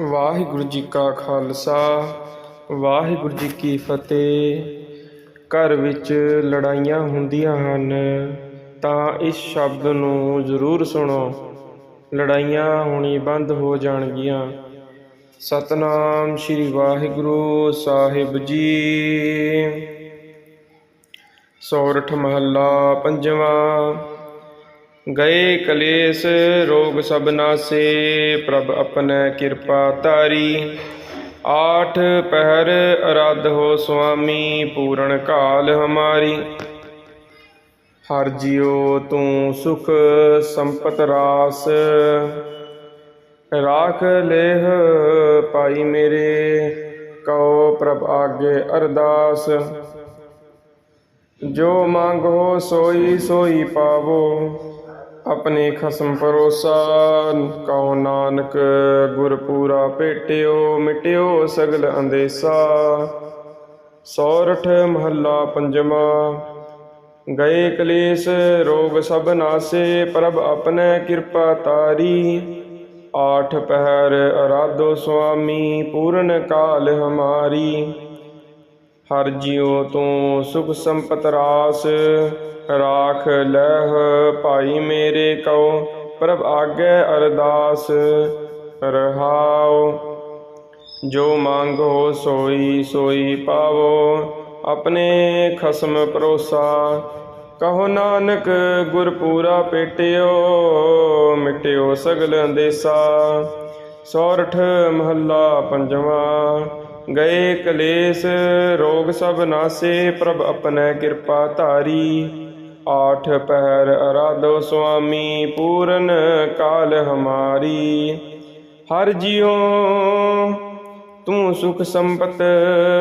ਵਾਹਿਗੁਰੂ ਜੀ ਕਾ ਖਾਲਸਾ, ਵਾਹਿਗੁਰੂ ਜੀ ਕੀ ਫਤਿਹ। ਘਰ ਵਿੱਚ ਲੜਾਈਆਂ ਹੁੰਦੀਆਂ ਹਨ, ਤਾਂ ਇਸ ਸ਼ਬਦ ਨੂੰ ਜ਼ਰੂਰ ਸੁਣੋ। ਲੜਾਈਆਂ ਹੋਣੀ ਬੰਦ ਹੋ ਜਾਣਗੀਆਂ। ਸਤਨਾਮ ਸ੍ਰੀ ਵਾਹਿਗੁਰੂ ਸਾਹਿਬ ਜੀ। ਸੋਰਠ ਮਹੱਲਾ ਪੰਜਵਾਂ। ਗਏ ਕਲੇਸ਼, ਰੋਗ ਸਭ ਨਾਸੇ, ਪ੍ਰਭ ਆਪਣੈ ਕਿਰਪਾ ਤਾਰੀ ਆਠ ਪਹਿਰ ਅਰਾਧ ਹੋ ਸੁਆਮੀ, ਪੂਰਨ ਕਾਲ ਹਮਾਰੀ। ਹਰ ਜਿਉ ਤੂੰ ਸੁਖ ਸੰਪਤ ਰਾਸ। ਰਾਖ ਲੇਹ ਪਾਈ ਮੇਰੇ, ਕਉ ਪ੍ਰਭ ਆਗੇ ਅਰਦਾਸ। ਜੋ ਮੰਗੋ ਸੋਈ ਸੋਈ ਪਾਵੋ। ਆਪਣੇ ਖਸਮ ਪਰੋਸਾ ਕਉ ਨਾਨਕ ਗੁਰ ਪੂਰਾ ਭੇਟਿਓ, ਮਿਟਿਓ ਸਗਲ ਅੰਦੇਸਾ। ਸੌਰਠ ਮਹੱਲਾ ਪੰਜਵਾਂ, ਗਏ ਕਲੇਸ਼ ਰੋਗ ਸਭ ਨਾਸੇ, ਪ੍ਰਭ ਆਪਣੇ ਕਿਰਪਾ ਤਾਰੀ। ਆਠ ਪਹਿਰ ਅਰਾਧੋ ਸੁਆਮੀ, ਪੂਰਨ ਕਾਲ ਹਮਾਰੀ। ਹਰ ਜਿਉ ਤੂੰ ਸੁਖ ਸੰਪਤ ਰਾਸ। ਰਾਖ ਲਹਿ ਭਾਈ ਮੇਰੇ ਕਉ, ਪ੍ਰਭ ਆਗੇ ਅਰਦਾਸ। ਰਹਾਉ, ਜੋ ਮੰਗੋ ਸੋਈ ਸੋਈ ਪਾਵੋ। ਆਪਣੇ ਖਸਮ ਪਰੋਸਾ ਕਹੋ ਨਾਨਕ ਗੁਰ ਪੂਰਾ ਪੇਟਿਓ, ਮਿਟਿਓ ਸਗਲ ਅੰਦੇਸਾ। ਸੋਰਠ ਮਹੱਲਾ ਪੰਜਵਾਂ ਗਏ ਕਲੇਸ਼, ਰੋਗ ਸਭ ਨਾਸੇ, ਪ੍ਰਭ ਆਪਣੈ ਕਿਰਪਾ ਧਾਰੀ। ਆਠ ਪਹਿਰ ਅਰਾਧੋ ਸੁਆਮੀ, ਪੂਰਨ ਕਾਲ ਹਮਾਰੀ। ਹਰ ਜਿਉ ਤੂੰ ਸੁਖ ਸੰਪਤ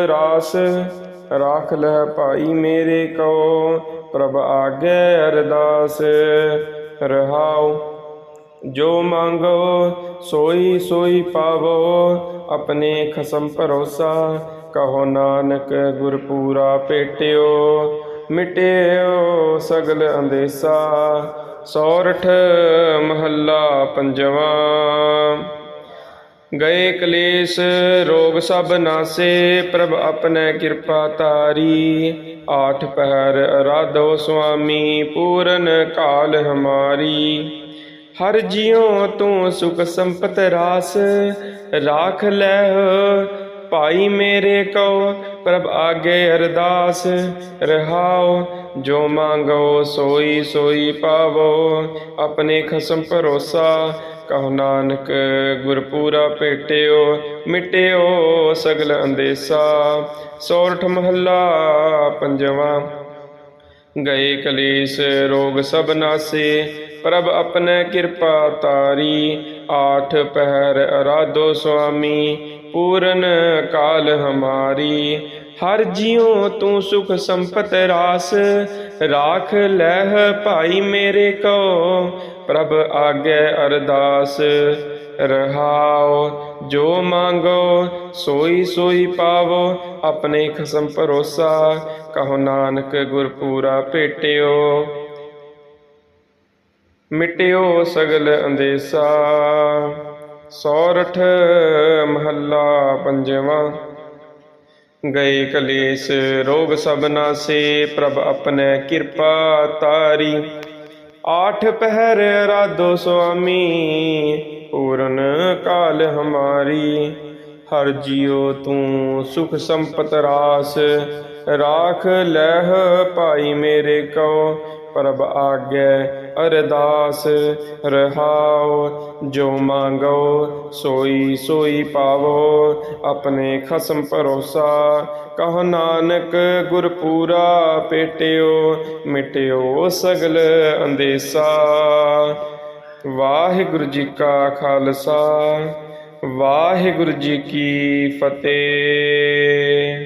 ਰਾਸ, ਰਾਖ ਲੈ ਭਾਈ ਮੇਰੇ ਕੋ ਪ੍ਰਭ ਆਗੇ ਅਰਦਾਸ, ਰਹਾਉ। ਜੋ ਮੰਗੋ, ਸੋਈ ਸੋਈ ਪਾਵੋ, ਆਪਣੇ ਖਸਮ ਭਰੋਸਾ। ਕਹੋ ਨਾਨਕ ਗੁਰ ਪੂਰਾ ਭੇਟਿਓ ਮਿਟਿਓ ਸਗਲ ਅੰਦੇਸਾ। ਸੋਰਠ ਮਹੱਲਾ ਪੰਜਵਾਂ। ਗਏ ਕਲੇਸ਼, ਰੋਗ ਸਭ ਨਾਸੇ, ਪ੍ਰਭ ਆਪਣੇ ਕਿਰਪਾ ਤਾਰੀ ਆਠ ਪਹਿਰ ਅਰਾਧੋ ਸੁਆਮੀ, ਪੂਰਨ ਕਾਲ ਹਮਾਰੀ। ਹਰ ਜਿਉ ਤੂੰ ਸੁਖ ਸੰਪਤ ਰਾਸ, ਰਾਖ ਲੈ ਭਾਈ ਮੇਰੇ ਕਉ, ਪ੍ਰਭ ਆਗੇ ਅਰਦਾਸ, ਰਹਾਉ, ਜੋ ਮੰਗੋ ਸੋਈ ਸੋਈ ਪਾਵੋ, ਆਪਣੇ ਖਸਮ ਭਰੋਸਾ, ਕਹੋ ਨਾਨਕ ਗੁਰ ਪੂਰਾ ਭੇਟਿਓ, ਮਿਟਿਓ ਸਗਲ ਅੰਦੇਸਾ, ਸੋਰਠ ਮਹੱਲਾ ਪੰਜਵਾਂ, ਗਏ ਕਲੇਸ਼ ਰੋਗ ਸਭ ਨਾਸੇ ਪ੍ਰਭ ਆਪਣੇ ਕਿਰਪਾ ਤਾਰੀ ਆਠ ਪਹਿਰ ਅਰਾਧੋ ਸੁਆਮੀ, ਪੂਰਨ ਕਾਲ ਹਮਾਰੀ। ਹਰ ਜਿਉ ਤੂੰ ਸੁਖ ਸੰਪਤ ਰਾਸ, ਰਾਖ ਲਹਿ ਭਾਈ ਮੇਰੇ ਕੋ। ਪ੍ਰਭ ਆਗੇ ਅਰਦਾਸ ਰਹਾਓ ਜੋ ਮੰਗੋ, ਸੋਈ ਸੋਈ ਪਾਵੋ, ਆਪਣੇ ਖਸਮ ਭਰੋਸਾ। ਕਹੋ ਨਾਨਕ ਗੁਰਪੂਰਾ ਭੇਟਿਓ। ਮਿਟਿਓ ਸਗਲ ਅੰਦੇਸਾ। ਸੋਰਠ ਮਹੱਲਾ ਪੰਜਵਾਂ। ਗਏ ਕਲੇਸ਼ ਰੋਗ ਸਭ ਨਾਸੇ, ਪ੍ਰਭ ਆਪਣੇ ਕਿਰਪਾ ਤਾਰੀ। ਆਠ ਪਹਿਰ ਰਾਧੋ ਸੁਆਮੀ, ਪੂਰਨ ਕਾਲ ਹਮਾਰੀ। ਹਰ ਜਿਉ ਤੂੰ ਸੁਖ ਸੰਪਤ ਰਾਸ, ਰਾਖ ਲਹਿ ਭਾਈ ਮੇਰੇ ਕਉ। ਪ੍ਰਭ ਆਗੇ, ਅਰਦਾਸ ਰਹਾਉ, ਜੋ ਮੰਗੋ, ਸੋਈ ਸੋਈ ਪਾਵੋ, ਆਪਣੇ ਖਸਮ ਭਰੋਸਾ। ਕਹ ਨਾਨਕ ਗੁਰ ਪੂਰਾ ਪੇਟਿਓ, ਮਿਟਿਓ ਸਗਲ ਅੰਦੇਸਾ। ਵਾਹਿਗੁਰੂ ਜੀ ਕਾ ਖਾਲਸਾ, ਵਾਹਿਗੁਰੂ ਜੀ ਕੀ ਫਤਿਹ।